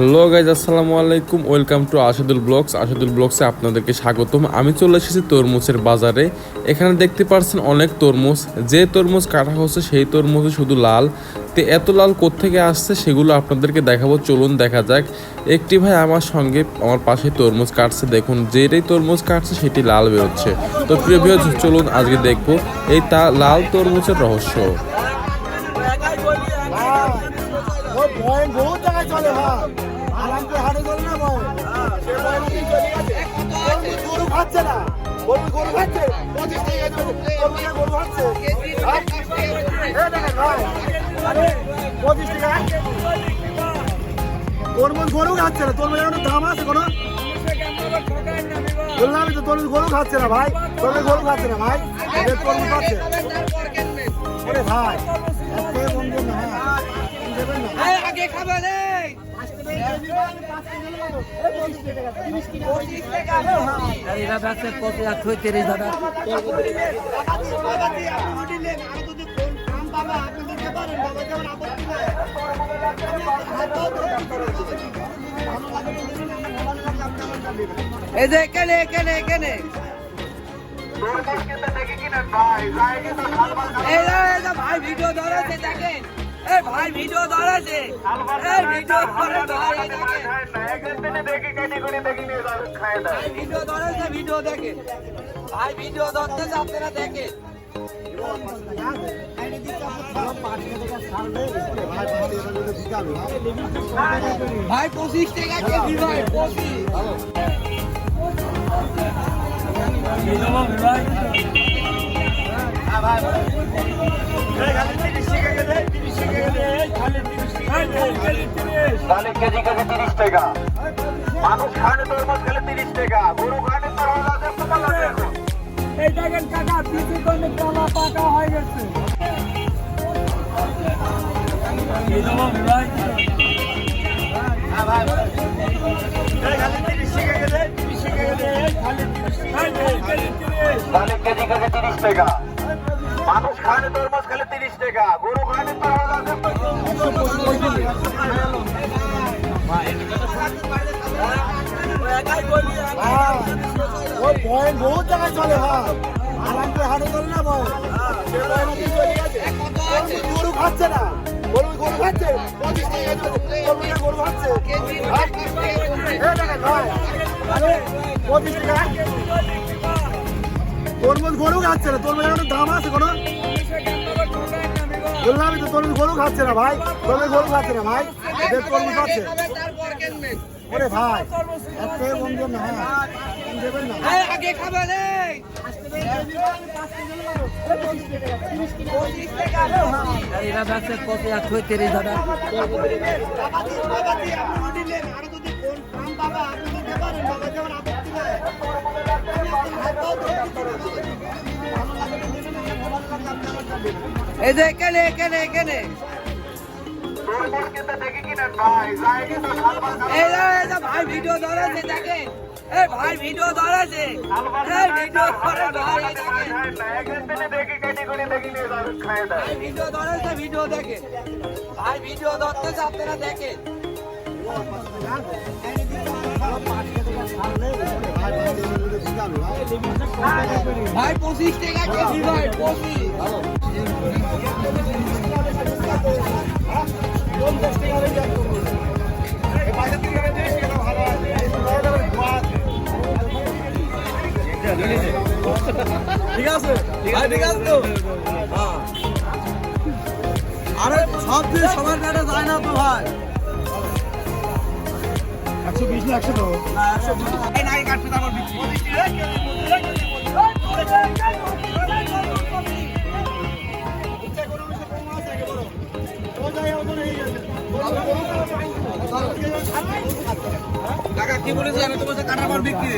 Hello guys আসসালামু আলাইকুম। Welcome to Asadul blogs. Asadul ব্লগসে আপনাদেরকে স্বাগতম। আমি চলে এসেছি তরমুজের বাজারে। এখানে দেখতে পাচ্ছেন অনেক তরমুজ। যে তরমুজ কাটা হচ্ছে সেই তরমুজ শুধু লাল। তো এত লাল কোত্থেকে আসছে সেগুলো আপনাদেরকে দেখাবো। চলুন দেখা যাক। একটি ভাই আমার সঙ্গে আমার পাশে তরমুজ কাটছে। দেখুন যেটাই তরমুজ কাটছে সেটি লাল বেরোচ্ছে। তো প্রিয় ভিউয়ার্স, চলুন আজকে দেখব এই তা লাল তরমুজের রহস্য। বহুত জায়গায় চলে ভাই গরু গরু টাকা তরমুজ গরু খাচ্ছে না। তরমুজ এখন দাম আছে কোনো? বললাম তো তরমুজ গরু খাচ্ছে না ভাই। তরমুজ গরু খাচ্ছে না ভাই। তরমুজ খাচ্ছে। ভাই হ্যাঁ। আগে এখানে এখানে ভাই ভিডিও ধরেছে দেখেন। এই ভাই ভিডিও ধরেছে। এই ভিডিও ধরে ভাই ভাই ভিডিও ধরেছে ভিডিও দেখেন ভাই ভিডিও ধরতেছে আপনারা দেখেন ভাই পঁচিশ টাকা কেজি ভাই পঁচিশ। তাহলে কেজি কেজি তিরিশ টাকা। মানুষ খানে তরমুজ খেলে তিরিশ টাকা। গরু খানে তার। এই দেখেন কাকা পিছু কোণে কলা পাকা হয়ে গেছে। মানুষ খানে তরমুজ খেলে তিরিশ টাকা। গরু তার চলে গরু খাচ্ছে না গরু খাচ্ছে গরু খাচ্ছে তরমুজ গরু খাচ্ছে না এখন দাম আছে কোনো? বললাম তো তরমুজ গরু খাচ্ছে না ভাই তরমুজ গরু খাচ্ছে না ভাই এদের তরমুজ খাচ্ছে তারপর ওরে ভাই এত বন্ধু না হ্যাঁ দেবেন না। আগে খাবেন এই। এরা ব্যবসা কত এক তিরিশ হাজার এই যে এখানে এখানে এখানে। দেখি ভাই ভিডিও ধরেছে, দেখেন। এই ভাই ভিডিও ধরেছে। ভিডিও ধরে ভাই দেখি দেখি ভাই ভিডিও ধরেছে ভিডিও দেখেন। ভাই ভিডিও ধরতেছে, আপনারা দেখেন। ভাই, পঁচিশ টাকা কেজি, ভাই, পঁচিশ। ঠিক আছে? আরে, সব দিন সবার কাছে যায় না তো ভাই। একশো বিশ না একশো টাকা কি বলেছি আমি তোমার কাটা মার বিক্রি?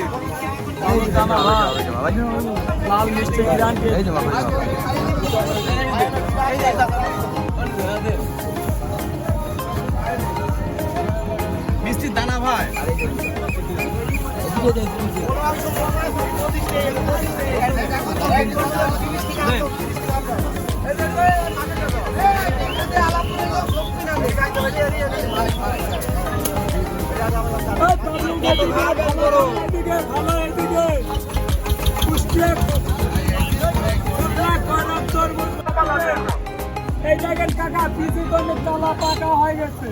লাল মিষ্টি এই জায়গার কাকা পিসি তলা পাকা হয়ে গেছে।